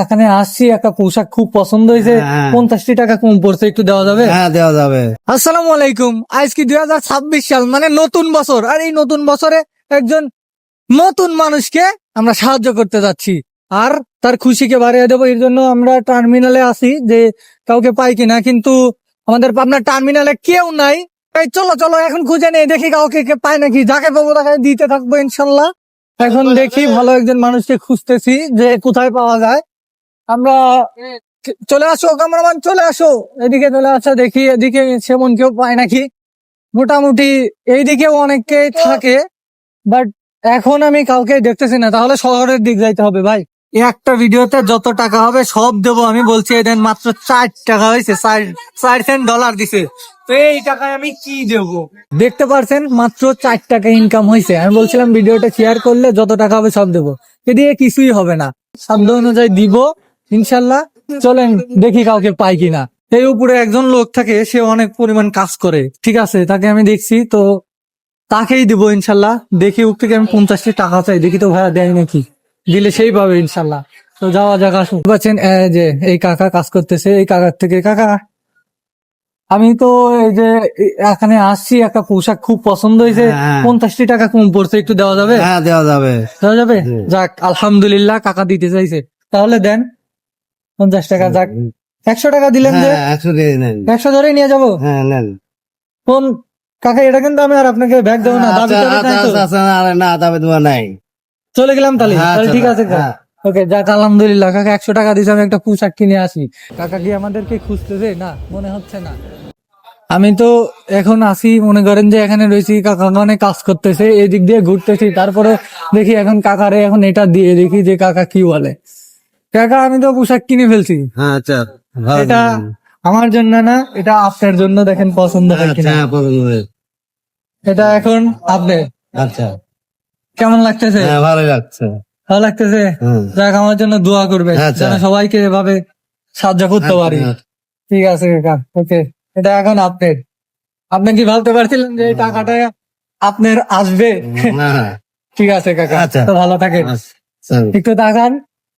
এখানে আসছি একটা পোশাক খুব পছন্দ হয়েছে। হ্যাঁ। পঞ্চাশটি টাকা কম পড়ছে একটু দেওয়া যাবে? হ্যাঁ দেওয়া যাবে। আসসালামু আলাইকুম। আজ কি দুই হাজার ছাব্বিশ সাল মানে নতুন বছর। আর এই নতুন বছরে একজন নতুন মানুষকে আমরা সাহায্য করতে যাচ্ছি। আর তার খুশিকে বাড়িয়ে দেবো। এর জন্য আমরা টার্মিনালে আসি যে কাউকে পাই কিনা কিন্তু আমাদের পাবনার টার্মিনালে কেউ নাই। চলো চলো এখন খুঁজে নেই দেখি কাউকে পায় নাকি। যাকে পাবো তাকে দিতে থাকব ইনশাল্লাহ। এখন দেখি ভালো একজন মানুষকে খুঁজতেছি যে কোথায় পাওয়া যায়। আমরা চলে আসো ক্যামেরাম্যান চলে আসো। এদিকে চলে আসো দেখি এদিকে সেমন কেউ পায় নাকি? মোটামুটি এইদিকেও অনেকে থাকে বাট এখন আমি কাউকে দেখতেছি না। তাহলে শহরের দিক যাইতে হবে ভাই। একটা ভিডিওতে যত টাকা হবে সব দেবো আমি বলছি দেন মাত্র চার টাকা হয়েছে, চার সেন্ট ডলার দিছে। তো এই টাকায় আমি কি দেবো? দেখতে পারছেন, মাত্র চার টাকা ইনকাম হয়েছে। আমি বলছিলাম ভিডিওটা শেয়ার করলে যত টাকা হবে সব দেবো। এদিকে কিছুই হবে না। সাধ্য অনুযায়ী দিব, ইনশাল্লাহ। চলেন, দেখি কাউকে পাই কিনা। এই উপরে একজন লোক থাকে, সে অনেক পরিমাণ কাজ করে। ঠিক আছে, তাকে আমি দেখছি, তো তাকেই দিব ইনশাল্লাহ। দেখি, ওর থেকে আমি পঞ্চাশটি টাকা চাই। দেখি তো ভাইয়া দেয় নাকি। দিলে সেই পাবে ইনশাল্লাহ। তো যাওয়া যাক আসুন। পাচ্ছেন এই যে এই কাকা কাজ করতেছে এই কাকার থেকে কাকা আমি তো এই যে এখানে আসছি একটা পোশাক খুব পছন্দ হয়েছে হ্যাঁ। পঞ্চাশটি টাকা কম পড়ছে একটু দেওয়া যাবে? হ্যাঁ দেওয়া যাবে। দেওয়া যাবে? যাক আলহামদুলিল্লাহ কাকা দিতে চাইছে। তাহলে দেন পঞ্চাশ টাকা যাক। একশো টাকা দিলেন যে? হ্যাঁ একশো ধরেই নিয়ে যাব? হ্যাঁ নেন। কোন কাকা এটা কিন্তু আমি আর আপনাকে ব্যাগ দেবো না দাবি আচ্ছা, নাই আচ্ছা? আচ্ছা, না তবে তোমার নাই। চলে গেলাম তাহলে? হ্যাঁ, তাহলে ঠিক আছে হ্যাঁ। ওকে যাক আলহামদুলিল্লাহ। কাকা একশো টাকা দিয়েছে আমি একটা পোশাক কিনে আসি। কাকা কি আমাদেরকে খুঁজতেছে না মনে হচ্ছে না। আমি তো এখন আসি মনে করেন যে এখানে রয়েছি কাকা অনেক কাজ করতেছে এদিক দিয়ে ঘুরতেছি তারপরে দেখি এখন কাকারে এখন এটা দিয়ে দেখি যে কাকা কি বলে। কাকা আমি তো পোশাক কিনে ফেলছি। হ্যাঁ আচ্ছা এটা আমার জন্য না এটা আপনার জন্য দেখেন পছন্দ হয় আচ্ছা কিনা। এটা এখন আপনি আচ্ছা। কেমন লাগতেছে? হ্যাঁ ভালো লাগছে। ভালো লাগতেছে? যাক আমার জন্য দোয়া করবে আচ্ছা। যেন সবাইকে এভাবে সাহায্য করতে পারি। আচ্ছা, ঠিক আছে কাকা। ওকে এটা এখন আপনার আপনি কি ভাবতে পারছিলেন যে এই টাকাটা আপনার আসবে। ঠিক আছে কাকা। আচ্ছা। তো ভালো থাকেন। আচ্ছা, একটু তাকান।